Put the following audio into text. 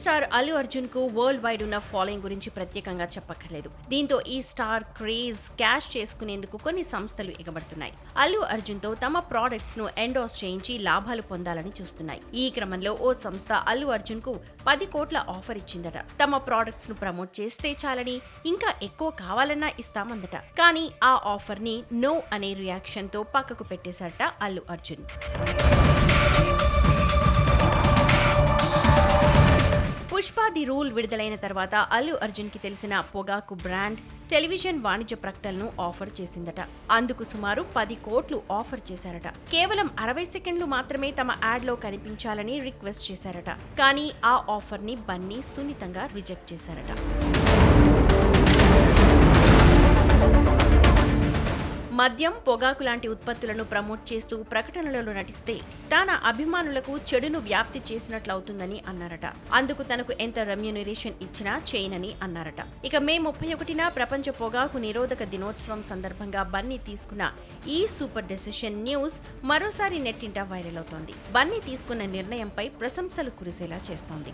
Star Allu అర్జున్కు worldwide ఉన్న following గురించి ప్రత్యేకంగా చెప్పక్కర్లేదు. దీంతో ఈ స్టార్ క్రేజ్ క్యాష్ చేసుకునేందుకు కొన్ని సంస్థలు ఎగబడుతున్నాయి. అల్లు అర్జున్తో తమ ప్రాడక్ట్స్ను ఎండోస్ చేయించి లాభాలు పొందాలని చూస్తున్నాయి. ఈ క్రమంలో ఓ సంస్థ అల్లు అర్జున్కు పది కోట్ల ఆఫర్ ఇచ్చిందట. తమ ప్రాడక్ట్స్ను ప్రమోట్ చేస్తే చాలని ఇంకా ఎక్కువ కావాలన్నా ఇస్తామందట. కానీ ఆ ఆఫర్ని నో అనే రియాక్షన్తో పక్కకు పెట్టేశారట అల్లు అర్జున్. ది రూల్ విడుదలైన తర్వాత అల్లు అర్జున్కి తెలిసిన పొగాకు బ్రాండ్ టెలివిజన్ వాణిజ్య ప్రకటనను ఆఫర్ చేసిందట. అందుకు సుమారు పది కోట్లు ఆఫర్ చేశారట. కేవలం అరవై సెకండ్లు మాత్రమే తమ యాడ్లో కనిపించాలని రిక్వెస్ట్ చేశారట. కానీ ఆ ఆఫర్ని బన్నీ సున్నితంగా రిజెక్ట్ చేశారట. మద్యం పొగాకు లాంటి ఉత్పత్తులను ప్రమోట్ చేస్తూ ప్రకటనలలో నటిస్తే తన అభిమానులకు చెడును వ్యాప్తి చేసినట్లవుతుందని అన్నారట. అందుకు తనకు ఎంత రెమ్యూనరేషన్ ఇచ్చినా చేయనని అన్నారట. ఇక మే ముప్పై ఒకటిన ప్రపంచ పొగాకు నిరోధక దినోత్సవం సందర్భంగా బన్నీ తీసుకున్న ఈ సూపర్ డెసిషన్ న్యూస్ మరోసారి నెట్టింట వైరల్ అవుతోంది. బన్నీ తీసుకున్న నిర్ణయంపై ప్రశంసలు కురిసేలా చేస్తోంది.